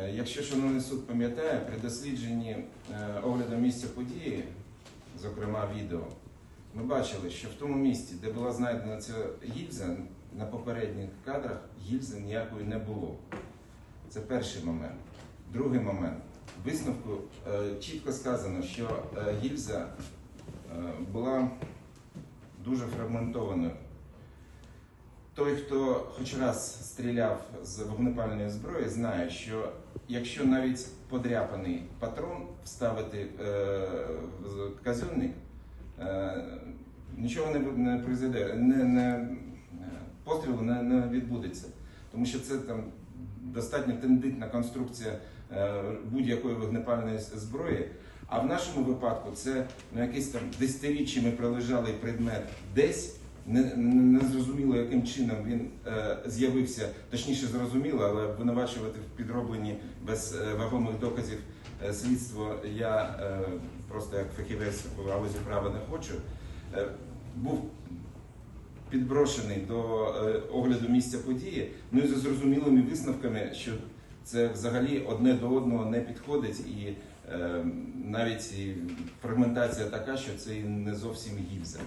Е, Якщо шановний суд пам'ятає, при дослідженні е, огляду місця події, зокрема відео, ми бачили, що в тому місці, де була знайдена ця гільза, на попередніх кадрах гільзи ніякої не було. Це перший момент. Другий момент. В висновку е, чітко сказано, що гільза була дуже фрагментованою. Той, хто хоч раз стріляв з вогнепальної зброї, знає, що якщо навіть подряпаний патрон вставити е, в казенник, е, нічого не, произойде, не, не, пострілу не, не відбудеться. Тому що це там достатньо тендитна конструкція е, будь-якої вогнепальної зброї. А в нашому випадку це ну, якийсь там десятиріччями пролежалий предмет десь. Не, не, зрозуміло, яким чином він е, з'явився, точніше зрозуміло, але обвинувачувати в підробленні без е, вагомих доказів е, слідство я е, просто як фахівець в галузі права не хочу. Е, був підброшений до е, огляду місця події, ну і за зрозумілими висновками, що це взагалі одне до одного не підходить, і е, навіть фрагментація така, що це не зовсім гільза.